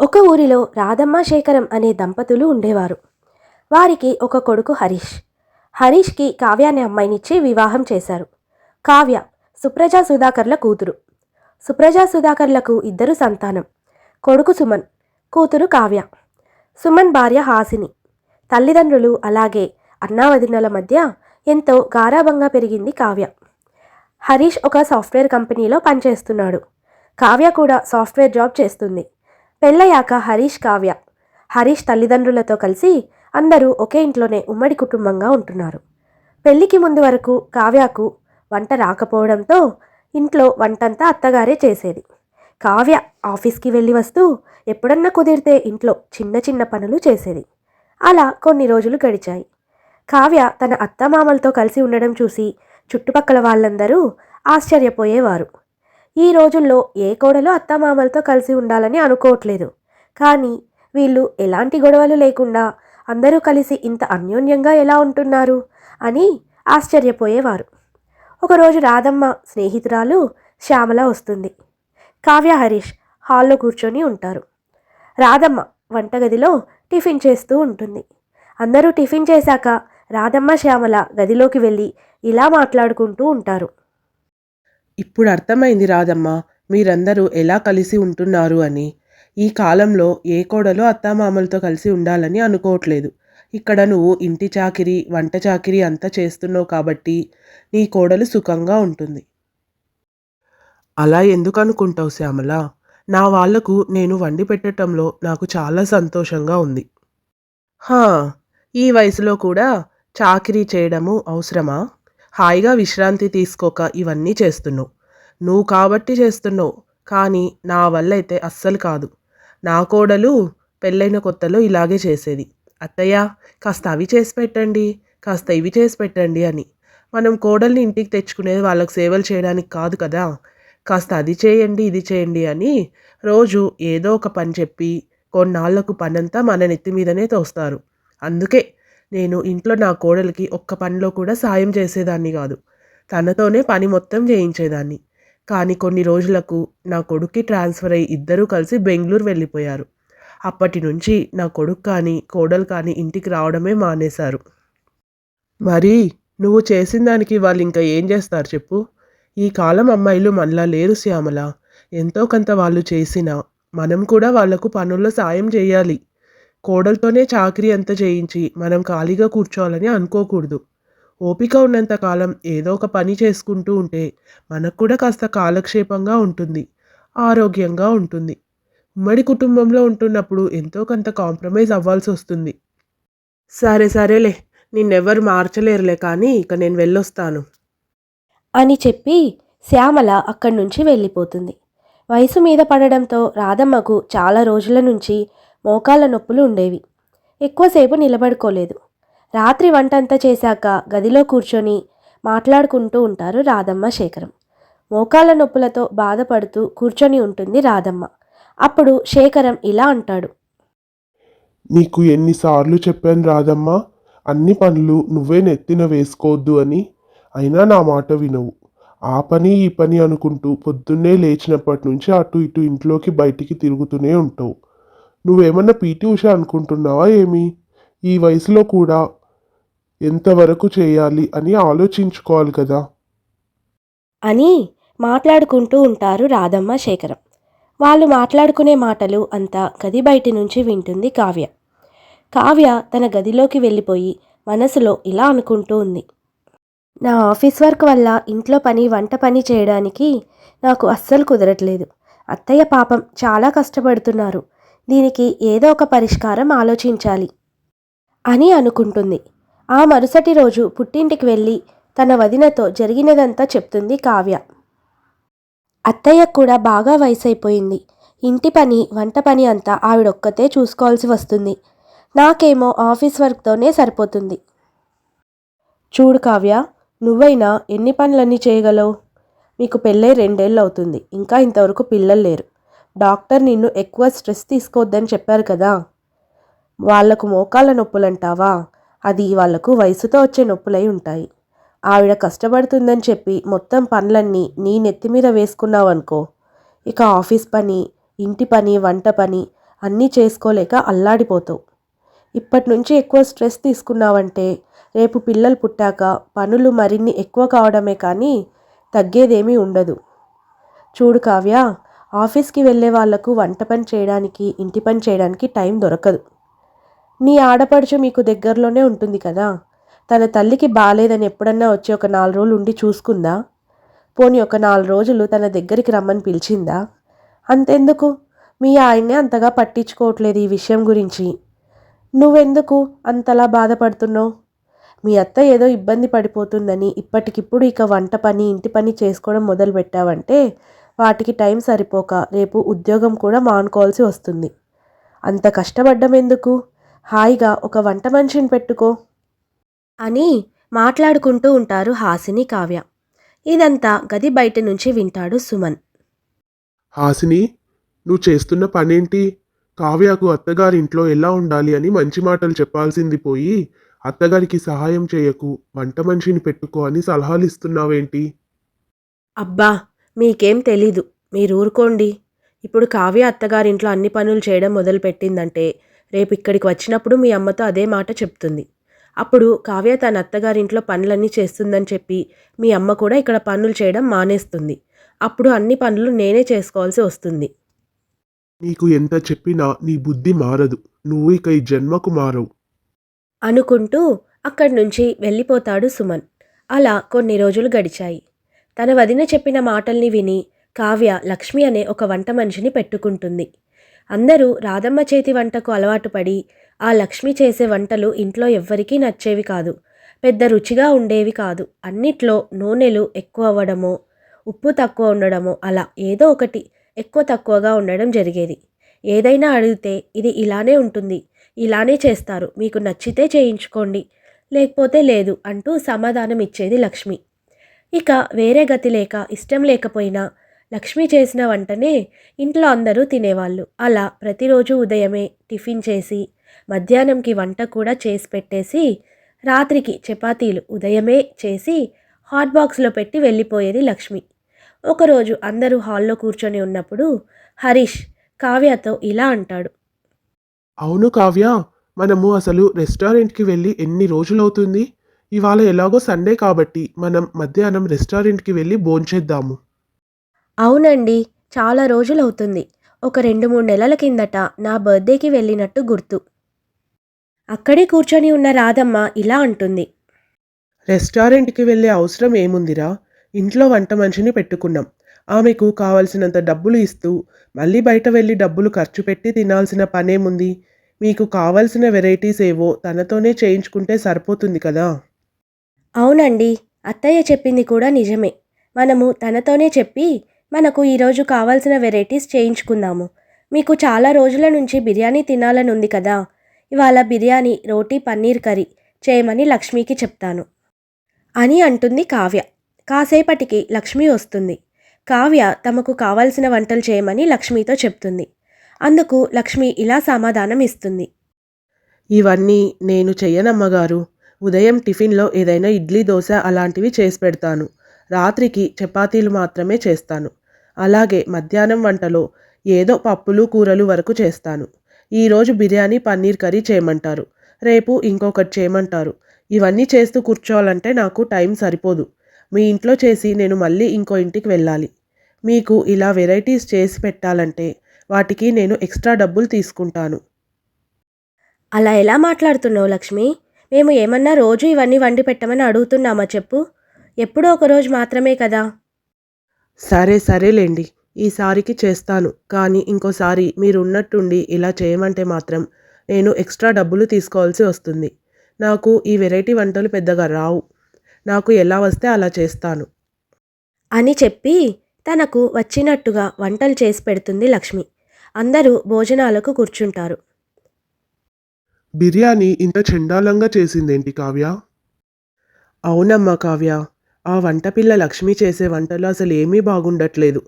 ఒక ఊరిలో రాధమ్మ శేఖరం అనే దంపతులు ఉండేవారు. వారికి ఒక కొడుకు హరీష్. హరీష్కి కావ్య అనే అమ్మాయినిచ్చి వివాహం చేశారు. కావ్య సుప్రజా సుధాకర్ల కూతురు. సుప్రజా సుధాకర్లకు ఇద్దరు సంతానం. కొడుకు సుమన్ కూతురు కావ్య. సుమన్ భార్య హాసిని. తల్లిదండ్రులు అలాగే అన్నావదినల మధ్య ఎంతో గారాభంగా పెరిగింది కావ్య. హరీష్ ఒక సాఫ్ట్వేర్ కంపెనీలో పనిచేస్తున్నాడు. కావ్య కూడా సాఫ్ట్వేర్ జాబ్ చేస్తుంది. పెళ్ళయ్యాక హరీష్ కావ్య. హరీష్ తల్లిదండ్రులతో కలిసి అందరూ ఒకే ఇంట్లోనే ఉమ్మడి కుటుంబంగా ఉంటున్నారు. పెళ్ళికి ముందు వరకు కావ్యకు వంట రాకపోవడంతో ఇంట్లో వంటంతా అత్తగారే చేసేది. కావ్య ఆఫీస్కి వెళ్ళి వస్తూ ఎప్పుడన్నా కుదిరితే ఇంట్లో చిన్న చిన్న పనులు చేసేది. అలా కొన్ని రోజులు గడిచాయి. కావ్య తన అత్తమామలతో కలిసి ఉండడం చూసి చుట్టుపక్కల వాళ్ళందరూ ఆశ్చర్యపోయేవారు. ఈ రోజుల్లో ఏ కోడలో అత్తమామలతో కలిసి ఉండాలని అనుకోవట్లేదు. కానీ వీళ్ళు ఎలాంటి గొడవలు లేకుండా అందరూ కలిసి ఇంత అన్యోన్యంగా ఎలా ఉంటున్నారు అని ఆశ్చర్యపోయేవారు. ఒకరోజు రాధమ్మ స్నేహితురాలు శ్యామల వస్తుంది. కావ్య హరీష్ హాల్లో కూర్చొని ఉంటారు. రాధమ్మ వంటగదిలో టిఫిన్ చేస్తూ ఉంటుంది. అందరూ టిఫిన్ చేశాక రాధమ్మ శ్యామల గదిలోకి వెళ్ళి ఇలా మాట్లాడుకుంటూ ఉంటారు. ఇప్పుడు అర్థమైంది రాదమ్మా మీరందరూ ఎలా కలిసి ఉంటున్నారు అని. ఈ కాలంలో ఏ కోడలో అత్తామామలతో కలిసి ఉండాలని అనుకోవట్లేదు. ఇక్కడ నువ్వు ఇంటి చాకిరి వంట చాకిరి అంతా చేస్తున్నావు కాబట్టి నీ కోడలు సుఖంగా ఉంటుంది. అలా ఎందుకు అనుకుంటావు శ్యామల? నా వాళ్ళకు నేను వండి పెట్టడంలో నాకు చాలా సంతోషంగా ఉంది. హా ఈ వయసులో కూడా చాకిరీ చేయడము అవసరమా? హాయిగా విశ్రాంతి తీసుకోక ఇవన్నీ చేస్తున్నావు. నువ్వు కాబట్టి చేస్తున్నావు కానీ నా వల్ల అయితే అస్సలు కాదు. నా కోడలు పెళ్ళైన కొత్తలో ఇలాగే చేసేది. అత్తయ్య కాస్త అవి చేసి పెట్టండి కాస్త ఇవి చేసి పెట్టండి అని. మనం కోడల్ని ఇంటికి తెచ్చుకునేది వాళ్ళకి సేవలు చేయడానికి కాదు కదా. కాస్త అది చేయండి ఇది చేయండి అని రోజు ఏదో ఒక పని చెప్పి కొన్నాళ్ళకు పనంతా మన నెత్తి మీదనే తోస్తారు. అందుకే నేను ఇంట్లో నా కోడలికి ఒక్క పనిలో కూడా సాయం చేసేదాన్ని కాదు. తనతోనే పని మొత్తం చేయించేదాన్ని. కానీ కొన్ని రోజులకు నా కొడుక్కి ట్రాన్స్ఫర్ అయ్యి ఇద్దరూ కలిసి బెంగళూరు వెళ్ళిపోయారు. అప్పటి నుంచి నా కొడుకు కానీ కోడలు కానీ ఇంటికి రావడమే మానేశారు. మరి నువ్వు చేసిన దానికి వాళ్ళు ఇంకా ఏం చేస్తారు చెప్పు? ఈ కాలం అమ్మాయిలు మనలా లేరు శ్యామల. ఎంతో కొంత వాళ్ళు చేసినా మనం కూడా వాళ్ళకు పనుల్లో సాయం చేయాలి. కోడలతోనే చాకరీ అంత చేయించి మనం ఖాళీగా కూర్చోవాలని అనుకోకూడదు. ఓపిక ఉన్నంత కాలం ఏదో ఒక పని చేసుకుంటూ ఉంటే మనకు కూడా కాస్త కాలక్షేపంగా ఉంటుంది ఆరోగ్యంగా ఉంటుంది. ఉమ్మడి కుటుంబంలో ఉంటున్నప్పుడు ఎంతో కొంత కాంప్రమైజ్ అవ్వాల్సి వస్తుంది. సరే సరేలే నిన్నెవ్వరు మార్చలేరులే కానీ ఇక నేను వెళ్ళొస్తాను. అని చెప్పి శ్యామల అక్కడి నుంచి వెళ్ళిపోతుంది. వయసు మీద పడడంతో రాధమ్మకు చాలా రోజుల నుంచి మోకాళ్ళ నొప్పులు ఉండేవి. ఎక్కువసేపు నిలబడుకోలేదు. రాత్రి వంటంతా చేశాక గదిలో కూర్చొని మాట్లాడుకుంటూ ఉంటారు రాధమ్మ శేఖరం. మోకాళ్ళ నొప్పులతో బాధపడుతూ కూర్చొని ఉంటుంది రాధమ్మ. అప్పుడు శేఖరం ఇలా అంటాడు. నీకు ఎన్నిసార్లు చెప్పాను రాధమ్మ అన్ని పనులు నువ్వే నెత్తిన వేసుకోవద్దు అని. అయినా నా మాట వినవు. ఆ పని ఈ పని అనుకుంటూ పొద్దున్నే లేచినప్పటి నుంచి అటు ఇటు ఇంట్లోకి బయటికి తిరుగుతూనే ఉంటావు. నువ్వేమన్నా పీటీ ఉష అనుకుంటున్నావా ఏమి? ఈ వయసులో కూడా ఎంతవరకు చేయాలి అని ఆలోచించుకోవాలి కదా. అని మాట్లాడుకుంటూ ఉంటారు రాధమ్మ శేఖరం. వాళ్ళు మాట్లాడుకునే మాటలు అంతా గది బయటి నుంచి వింటుంది కావ్య. కావ్య తన గదిలోకి వెళ్ళిపోయి మనసులో ఇలా అనుకుంటూ ఉంది. నా ఆఫీస్ వర్క్ వల్ల ఇంట్లో పని వంట పని చేయడానికి నాకు అస్సలు కుదరట్లేదు. అత్తయ్య పాపం చాలా కష్టపడుతున్నారు. దీనికి ఏదో ఒక పరిష్కారం ఆలోచించాలి అని అనుకుంటుంది. ఆ మరుసటి రోజు పుట్టింటికి వెళ్ళి తన వదినతో జరిగినదంతా చెప్తుంది కావ్య. అత్తయ్య కూడా బాగా వయసైపోయింది. ఇంటి పని వంట పని అంతా ఆవిడొక్కతే చూసుకోవాల్సి వస్తుంది. నాకేమో ఆఫీస్ వర్క్తోనే సరిపోతుంది. చూడు కావ్య నువ్వైనా ఎన్ని పనులన్నీ చేయగలవు? మీకు పెళ్ళై రెండేళ్ళు అవుతుంది ఇంకా ఇంతవరకు పిల్లలు లేరు. డాక్టర్ నిన్ను ఎక్కువ స్ట్రెస్ తీసుకోవద్దని చెప్పారు కదా. వాళ్ళకు మోకాళ్ళ నొప్పులంటావా? అది వాళ్ళకు వయసుతో వచ్చే నొప్పులై ఉంటాయి. ఆవిడ కష్టపడుతుందని చెప్పి మొత్తం పనులన్నీ నీ నెత్తి మీద వేసుకున్నావనుకో. ఇక ఆఫీస్ పని ఇంటి పని వంట పని అన్నీ చేసుకోలేక అల్లాడిపోతావు. ఇప్పటి నుంచి ఎక్కువ స్ట్రెస్ తీసుకున్నావంటే రేపు పిల్లలు పుట్టాక పనులు మరిన్ని ఎక్కువ కావడమే కానీ తగ్గేదేమీ ఉండదు. చూడు కావ్య ఆఫీస్కి వెళ్ళే వాళ్ళకు వంట పని చేయడానికి ఇంటి పని చేయడానికి టైం దొరకదు. నీ ఆడపడుచు మీకు దగ్గరలోనే ఉంటుంది కదా? తన తల్లికి బాగాలేదని ఎప్పుడన్నా వచ్చి ఒక నాలుగు రోజులు ఉండి చూసుకుందా? పోని ఒక నాలుగు రోజులు తన దగ్గరికి రమ్మని పిలిచిందా? అంతెందుకు? మీ ఆయన్నే అంతగా పట్టించుకోవట్లేదు ఈ విషయం గురించి. నువ్వెందుకు అంతలా బాధపడుతున్నావు? మీ అత్త ఏదో ఇబ్బంది పడిపోతుందని ఇప్పటికిప్పుడు ఇక వంట పని ఇంటి పని చేసుకోవడం మొదలు పెట్టావంటే వాటికి టైం సరిపోక రేపు ఉద్యోగం కూడా మానుకోవాల్సి వస్తుంది. అంత కష్టపడ్డం ఎందుకు? హాయిగా ఒక వంట మనిషిని పెట్టుకో. అని మాట్లాడుకుంటూ ఉంటారు హాసిని కావ్య. ఇదంతా గది బయట నుంచి వింటాడు సుమన్. హాసిని నువ్వు చేస్తున్న పనేంటి? కావ్యకు అత్తగారింట్లో ఎలా ఉండాలి అని మంచి మాటలు చెప్పాల్సింది పోయి అత్తగారికి సహాయం చేయకు వంట మనిషిని పెట్టుకో అని సలహాలు ఇస్తున్నావేంటి? అబ్బా మీకేం తెలీదు. మీరు ఊరుకోండి ఇప్పుడు కావ్య అత్తగారింట్లో అన్ని పనులు చేయడం మొదలుపెట్టిందంటే రేపు ఇక్కడికి వచ్చినప్పుడు మీ అమ్మతో అదే మాట చెప్తుంది. అప్పుడు కావ్య తన అత్తగారింట్లో పనులన్నీ చేస్తుందని చెప్పి మీ అమ్మ కూడా ఇక్కడ పనులు చేయడం మానేస్తుంది. అప్పుడు అన్ని పనులు నేనే చేసుకోవాల్సి వస్తుంది. నీకు ఎంత చెప్పినా నీ బుద్ధి మారదు. నువ్వు ఇక ఈ జన్మకు మారవు. అనుకుంటూ అక్కడి నుంచి వెళ్ళిపోతాడు సుమన్. అలా కొన్ని రోజులు గడిచాయి. తన వదిన చెప్పిన మాటల్ని విని కావ్య లక్ష్మి అనే ఒక వంట మనిషిని పెట్టుకుంటుంది. అందరూ రాధమ్మ చేతి వంటకు అలవాటు పడి ఆ లక్ష్మి చేసే వంటలు ఇంట్లో ఎవ్వరికీ నచ్చేవి కాదు. పెద్ద రుచిగా ఉండేవి కాదు. అన్నిట్లో నూనెలు ఎక్కువ అవ్వడమో ఉప్పు తక్కువ ఉండడమో అలా ఏదో ఒకటి ఎక్కువ తక్కువగా ఉండడం జరిగేది. ఏదైనా అడిగితే ఇది ఇలానే ఉంటుంది ఇలానే చేస్తారు మీకు నచ్చితే చేయించుకోండి లేకపోతే లేదు అంటూ సమాధానం ఇచ్చేది లక్ష్మి. ఇక వేరే గతి లేక ఇష్టం లేకపోయినా లక్ష్మి చేసిన వంటనే ఇంట్లో అందరూ తినేవాళ్ళు. అలా ప్రతిరోజు ఉదయమే టిఫిన్ చేసి మధ్యాహ్నంకి వంట కూడా చేసి పెట్టేసి రాత్రికి చపాతీలు ఉదయమే చేసి హాట్ బాక్స్లో పెట్టి వెళ్ళిపోయేది లక్ష్మి. ఒకరోజు అందరూ హాల్లో కూర్చొని ఉన్నప్పుడు హరీష్ కావ్యతో ఇలా అంటాడు. అవును కావ్య మనము అసలు రెస్టారెంట్కి వెళ్ళి ఎన్ని రోజులవుతుంది? ఇవాళ ఎలాగో సండే కాబట్టి మనం మధ్యాహ్నం రెస్టారెంట్కి వెళ్ళి భోంచేద్దాము అవునండి. చాలా రోజులవుతుంది. ఒక రెండు మూడు నెలల కిందట నా బర్త్డేకి వెళ్ళినట్టు గుర్తు. అక్కడే కూర్చొని ఉన్న రాధమ్మ ఇలా అంటుంది. రెస్టారెంట్కి వెళ్ళే అవసరం ఏముందిరా? ఇంట్లో వంట మనిషిని పెట్టుకున్నాం. ఆమెకు కావలసినంత డబ్బులు ఇస్తూ మళ్ళీ బయట వెళ్ళి డబ్బులు ఖర్చు పెట్టి తినాల్సిన పనేముంది? మీకు కావలసిన వెరైటీస్ ఏవో తనతోనే చేయించుకుంటే సరిపోతుంది కదా? అవునండి అత్తయ్య చెప్పింది కూడా నిజమే. మనము తనతోనే చెప్పి మనకు ఈరోజు కావాల్సిన వెరైటీస్ చేయించుకుందాము. మీకు చాలా రోజుల నుంచి బిర్యానీ తినాలని ఉంది కదా. ఇవాళ బిర్యానీ రోటీ పన్నీర్ కర్రీ చేయమని లక్ష్మికి చెప్తాను. అని అంటుంది కావ్య. కాసేపటికి లక్ష్మి వస్తుంది. కావ్య తమకు కావాల్సిన వంటలు చేయమని లక్ష్మితో చెప్తుంది. అందుకు లక్ష్మి ఇలా సమాధానం ఇస్తుంది. ఇవన్నీ నేను చెయ్యనమ్మగారు. ఉదయం టిఫిన్లో ఏదైనా ఇడ్లీ దోశ అలాంటివి చేసి పెడతాను. రాత్రికి చపాతీలు మాత్రమే చేస్తాను. అలాగే మధ్యాహ్నం వంటలో ఏదో పప్పులు కూరలు వరకు చేస్తాను. ఈరోజు బిర్యానీ పన్నీర్ కర్రీ చేయమంటారు. రేపు ఇంకొకటి చేయమంటారు. ఇవన్నీ చేస్తూ కూర్చోవాలంటే నాకు టైం సరిపోదు. మీ ఇంట్లో చేసి నేను మళ్ళీ ఇంకో ఇంటికి వెళ్ళాలి. మీకు ఇలా వెరైటీస్ చేసి పెట్టాలంటే వాటికి నేను ఎక్స్ట్రా డబ్బులు తీసుకుంటాను. అలా ఎలా మాట్లాడుతున్నావు లక్ష్మి? మేము ఏమన్నా రోజు ఇవన్నీ వండి పెట్టమని అడుగుతున్నామా చెప్పు? ఎప్పుడో ఒక రోజు మాత్రమే కదా. సరే సరేలేండి. ఈసారికి చేస్తాను. కానీ ఇంకోసారి మీరు ఉన్నట్టుండి ఇలా చేయమంటే మాత్రం నేను ఎక్స్ట్రా డబ్బులు తీసుకోవాల్సి వస్తుంది. నాకు ఈ వెరైటీ వంటలు పెద్దగా రావు. నాకు ఎలా వస్తే అలా చేస్తాను. అని చెప్పి తనకు వచ్చినట్టుగా వంటలు చేసి పెడుతుంది లక్ష్మి. అందరూ భోజనాలకు కూర్చుంటారు. బిర్యానీ ఇంత చండాలంగా చేసిందేంటి కావ్య? అవునమ్మా కావ్య. ఆ వంటపిల్ల లక్ష్మి చేసే వంటలు అసలు ఏమీ బాగుండట్లేదు.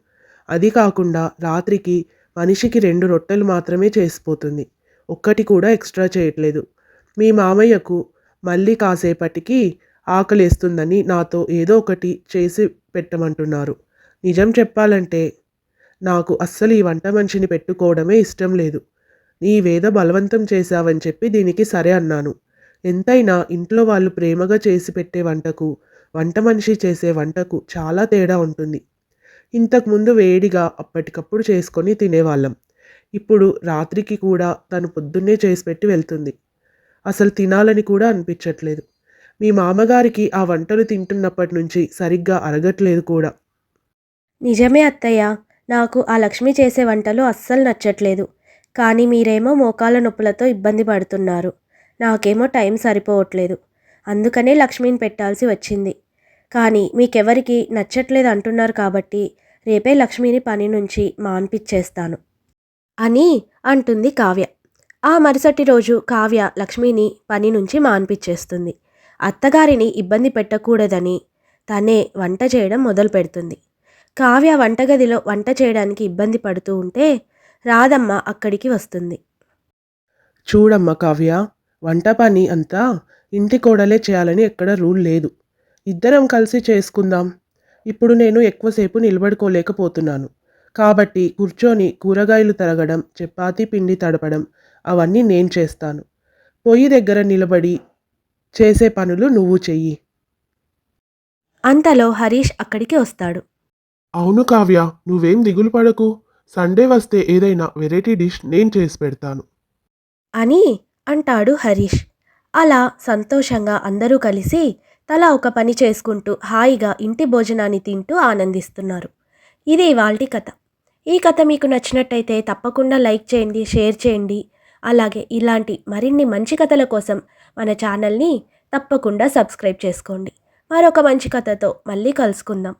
అది కాకుండా రాత్రికి మనిషికి రెండు రొట్టెలు మాత్రమే చేసిపోతుంది. ఒక్కటి కూడా ఎక్స్ట్రా చేయట్లేదు. మీ మామయ్యకు మళ్ళీ కాసేపటికి ఆకలేస్తుందని నాతో ఏదో ఒకటి చేసి పెట్టమంటున్నారు. నిజం చెప్పాలంటే నాకు అస్సలు ఈ వంట మనిషిని పెట్టుకోవడమే ఇష్టం లేదు. నీ వేద బలవంతం చేశావని చెప్పి దీనికి సరే అన్నాను. ఎంతైనా ఇంట్లో వాళ్ళు ప్రేమగా చేసి పెట్టే వంటకు వంట మనిషి చేసే వంటకు చాలా తేడా ఉంటుంది. ఇంతకుముందు వేడిగా అప్పటికప్పుడు చేసుకొని తినేవాళ్ళం. ఇప్పుడు రాత్రికి కూడా తను పొద్దున్నే చేసి పెట్టి వెళ్తుంది. అసలు తినాలని కూడా అనిపించట్లేదు. మీ మామగారికి ఆ వంటలు తింటున్నప్పటి నుంచి సరిగ్గా అరగట్లేదు కూడా. నిజమే అత్తయ్య. నాకు ఆ లక్ష్మి చేసే వంటలు అస్సలు నచ్చట్లేదు. కానీ మీరేమో మోకాళ్ళ నొప్పులతో ఇబ్బంది పడుతున్నారు. నాకేమో టైం సరిపోవట్లేదు. అందుకనే లక్ష్మిని పెట్టాల్సి వచ్చింది. కానీ మీకెవరికి నచ్చట్లేదు అంటున్నారు కాబట్టి రేపే లక్ష్మిని పని నుంచి మాన్పిచ్చేస్తాను అని అంటుంది కావ్య. ఆ మరుసటి రోజు కావ్య లక్ష్మిని పని నుంచి మాన్పిచ్చేస్తుంది అత్తగారిని ఇబ్బంది పెట్టకూడదని తనే వంట చేయడం మొదలు పెడుతుంది కావ్య వంటగదిలో వంట చేయడానికి ఇబ్బంది పడుతూ ఉంటే రాధమ్మ అక్కడికి వస్తుంది. చూడమ్మ కావ్య వంట పని అంతా ఇంటి కోడలే చేయాలని ఎక్కడ రూల్ లేదు. ఇద్దరం కలిసి చేసుకుందాం. ఇప్పుడు నేను ఎక్కువసేపు నిలబడుకోలేకపోతున్నాను. కాబట్టి కూర్చొని కూరగాయలు తరగడం చపాతీ పిండి తడపడం అవన్నీ నేను చేస్తాను. పొయ్యి దగ్గర నిలబడి చేసే పనులు నువ్వు చెయ్యి. అంతలో హరీష్ అక్కడికి వస్తాడు. అవును కావ్య నువ్వేం దిగులు పడకు. సండే వస్తే ఏదైనా వెరైటీ డిష్ నేను చేసి పెడతాను. అని అంటాడు హరీష్. అలా సంతోషంగా అందరూ కలిసి తలా ఒక పని చేసుకుంటూ హాయిగా ఇంటి భోజనాన్ని తింటూ ఆనందిస్తున్నారు. ఇది ఇవాల్టి కథ. ఈ కథ మీకు నచ్చినట్టయితే తప్పకుండా లైక్ చేయండి షేర్ చేయండి. అలాగే ఇలాంటి మరిన్ని మంచి కథల కోసం మన ఛానల్ని తప్పకుండా సబ్స్క్రైబ్ చేసుకోండి. మరొక మంచి కథతో మళ్ళీ కలుసుకుందాం.